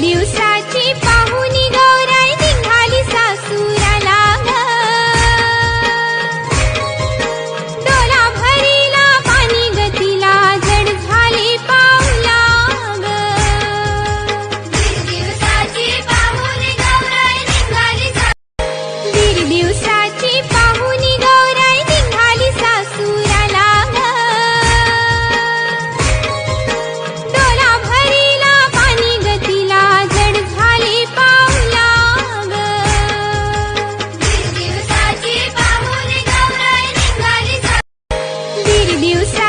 दिवसाची पाहुणी गौराई निघाली सासुराला डोला भरिला पाणी गतीला जड झाली पाऊला दिवसाची पाहुणी गौराई निघाली दिवसा reviews.